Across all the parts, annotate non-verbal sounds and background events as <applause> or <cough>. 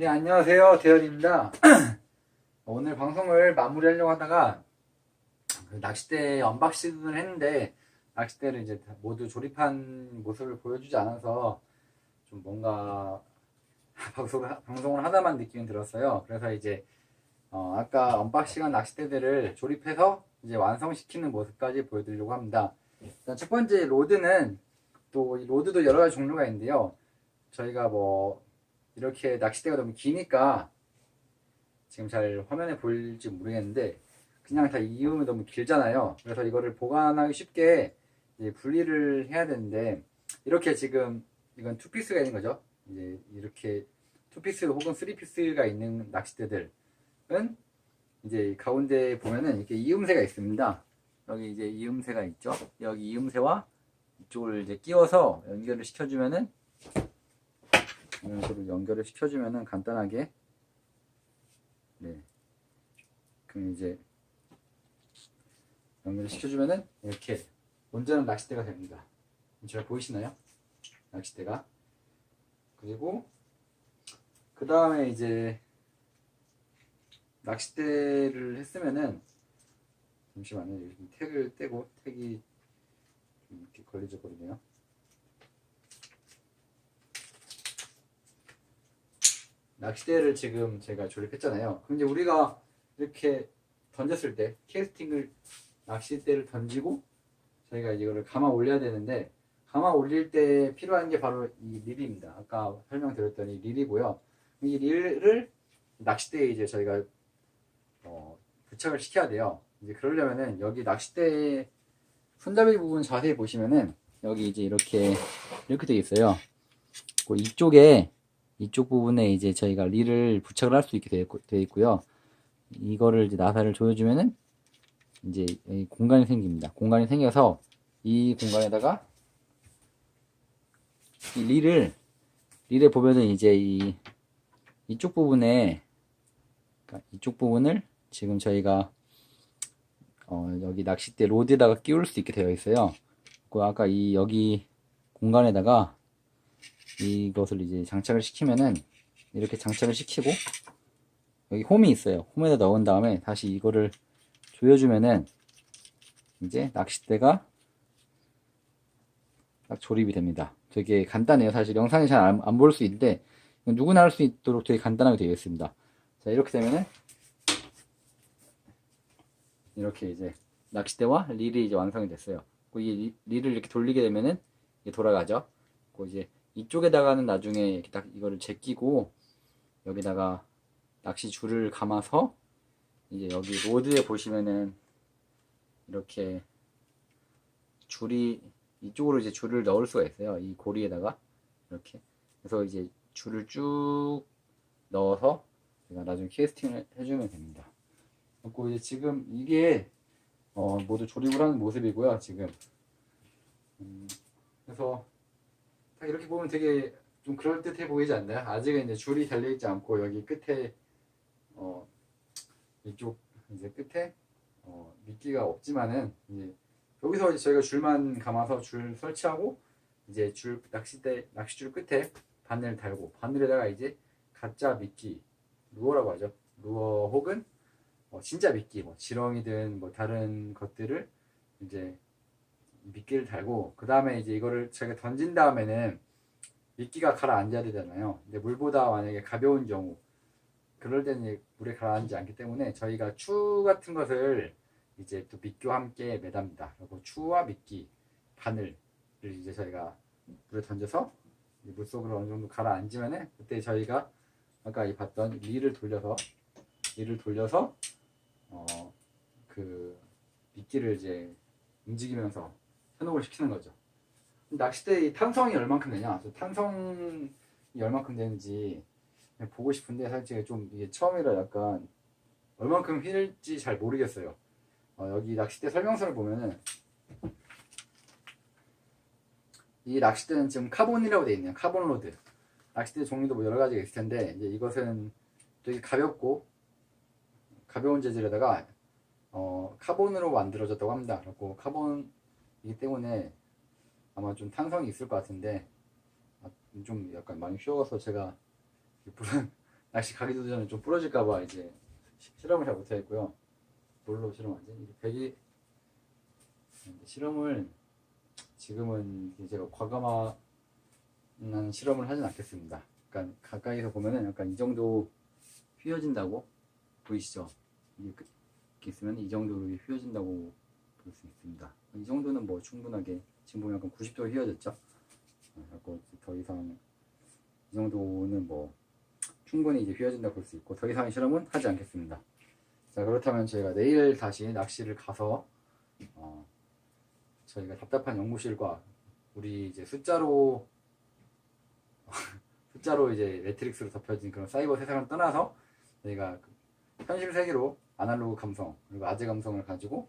네, 안녕하세요. 대현입니다. <clears throat> 오늘 방송을 마무리하려고 하다가 그 낚싯대 언박싱을 했는데 낚싯대를 이제 다 모두 조립한 모습을 보여주지 않아서 좀 뭔가 <laughs> 방송을, 하- 방송을 하다만 느낌이 들었어요. 그래서 이제 어, 아까 언박싱한 낚싯대들을 조립해서 이제 완성시키는 모습까지 보여드리려고 합니다. 일단 첫 번째 로드는 또이 로드도 여러 가지 종류가 있는데요. 저희가 뭐 이렇게 낚싯대가 너무 기니까 지금 잘 화면에 보일지 모르겠는데 그냥 다 이음이 너무 길잖아요. 그래서 이거를 보관하기 쉽게 분리를 해야 되는데 이렇게 지금 이건 투피스가 있는 거죠. 이제 이렇게 투피스 혹은 쓰리피스가 있는 낚싯대들은 이제 이 가운데 보면은 이렇게 이음새가 있습니다. 여기 이제 이음새가 있죠. 여기 이음새와 이쪽을 이제 끼워서 연결을 시켜주면은 이런 식으로 연결을 시켜주면은 간단하게 네 그럼 이제 연결을 시켜주면은 이렇게 온전한 낚싯대가 됩니다. 잘 보이시나요? 낚싯대가 그리고 그 다음에 이제 낚싯대를 했으면은 잠시만요 여기 좀 택을 떼고 좀 이렇게 걸리적거리네요. 낚싯대를 지금 제가 조립했잖아요. 이제 우리가 이렇게 던졌을 때 캐스팅을 낚싯대를 던지고 저희가 이거를 감아 올려야 되는데 감아 올릴 때 필요한 게 바로 이 릴입니다. 아까 설명드렸더니 릴이고요. 이 릴을 낚싯대에 이제 저희가 어, 부착을 시켜야 돼요. 이제 그러려면은 여기 낚싯대 손잡이 부분 자세히 보시면은 여기 이제 이렇게 이렇게 되어 있어요. 그 이쪽에 이쪽 부분에 이제 저희가 릴을 부착을 할 수 있게 되어, 있고- 되어 있고요. 이거를 이제 나사를 조여주면은 이제 이 공간이 생깁니다. 공간이 생겨서 이 공간에다가 이 릴을 릴에 보면은 이제 이 이쪽 부분에 그러니까 이쪽 부분을 지금 저희가 어, 여기 낚싯대 로드에다가 끼울 수 있게 되어 있어요. 그 아까 이 여기 공간에다가 이것을 이제 장착을 시키면은 이렇게 장착을 시키고 여기 홈이 있어요. 홈에다 넣은 다음에 다시 이거를 조여주면은 이제 낚싯대가 딱 조립이 됩니다. 되게 간단해요. 사실 영상이 잘안 보일 수 있는데 누구나 할 수 있도록 되게 간단하게 되어 있습니다. 자 이렇게 되면은 이렇게 이제 낚싯대와 릴이 이제 완성이 됐어요. 그이 리- 릴을 이렇게 돌리게 되면은 돌아가죠. 그 이제 이쪽에다가는 나중에 이렇게 딱 이거를 제끼고 여기다가 낚시 줄을 감아서 이제 여기 로드에 보시면은 이렇게 줄이 이쪽으로 이제 줄을 넣을 수가 있어요. 이 고리에다가 이렇게 그래서 이제 줄을 쭉 넣어서 제가 나중에 캐스팅을 해주면 됩니다. 그리고 이제 지금 이게 어, 모두 조립을 하는 모습이고요. 지금 음, 그래서 보면 되게 좀 그럴 듯해 보이지 않나요? 아직은 이제 줄이 달려 있지 않고 여기 끝에 어, 이쪽 이제 끝에 어, 미끼가 없지만은 이제 여기서 이제 저희가 줄만 감아서 줄 설치하고 이제 줄 낚싯대 낚시줄 끝에 바늘 달고 바늘에다가 이제 가짜 미끼 루어라고 하죠. 루어 혹은 뭐 진짜 미끼, 뭐 지렁이든 뭐 다른 것들을 이제 미끼를 달고 그 다음에 이제 이거를 제가 던진 다음에는 미끼가 가라앉아야 되잖아요. 근데 물보다 만약에 가벼운 경우 그럴 때는 물에 가라앉지 않기 때문에 저희가 추 같은 것을 이제 또 미끼와 함께 매답니다. 그리고 추와 미끼, 바늘을 이제 저희가 물에 던져서 물속으로 어느 정도 가라앉으면은 그때 저희가 아까 이 봤던 릴을 돌려서 릴을 돌려서 어 그 미끼를 이제 움직이면서 현혹을 시키는 거죠. 낚싯대 이 탄성이 얼만큼 되냐? 저 탄성이 얼만큼 되는지 보고 싶은데 사실 좀 이게 처음이라 약간 얼만큼 휠지 잘 모르겠어요. 어, 여기 낚싯대 설명서를 보면은 이 낚싯대는 지금 카본이라고 되어 있네요. 카본 로드. 낚싯대 종류도 뭐 여러 가지가 있을 텐데 이제 이것은 되게 가볍고 가벼운 재질에다가 어, 카본으로 만들어졌다고 합니다. 그리고 카본이기 때문에 아마 좀 탄성이 있을 것 같은데 아, 좀 약간 많이 쉬워서 제가 낚시 <laughs> 가기도 전에 좀 부러질까봐 이제 시- 실험을 잘 못하겠고요. 뭘로 실험하지? 배기 실험을 지금은 제가 과감한 실험을 하진 않겠습니다. 그러니까 가까이서 보면은 약간 이 정도 휘어진다고 보이시죠? 그- 이렇게 있으면 이 정도로 휘어진다고 볼 수 있습니다. 이 정도는 뭐 충분하게 지금 보면 약간 90도 휘어졌죠? 어, 그래서 더 이상 이 정도는 뭐 충분히 이제 휘어진다고 볼 수 있고 더 이상의 실험은 하지 않겠습니다. 자 그렇다면 저희가 내일 다시 낚시를 가서 어, 저희가 답답한 연구실과 우리 이제 숫자로 <laughs> 숫자로 이제 매트릭스로 덮여진 그런 사이버 세상을 떠나서 저희가 그 현실 세계로 아날로그 감성 그리고 아재 감성을 가지고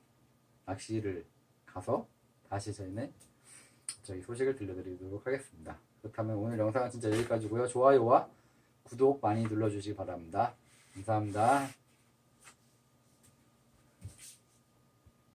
낚시를 가서 다시 저희는 저희 소식을 들려드리도록 하겠습니다. 그렇다면 오늘 영상은 진짜 여기까지고요. 좋아요와 구독 많이 눌러주시기 바랍니다. 감사합니다.